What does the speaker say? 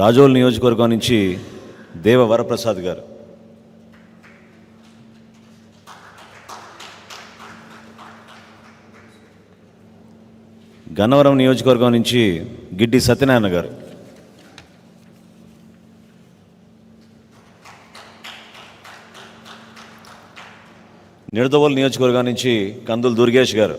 రాజోల్ నియోజకవర్గం నుంచి దేవ వరప్రసాద్ గారు. గన్నవరం నియోజకవర్గం నుంచి గిడ్డి సత్యనారాయణ గారు. నిడదవోలు నియోజకవర్గం నుంచి కందులు దుర్గేష్ గారు.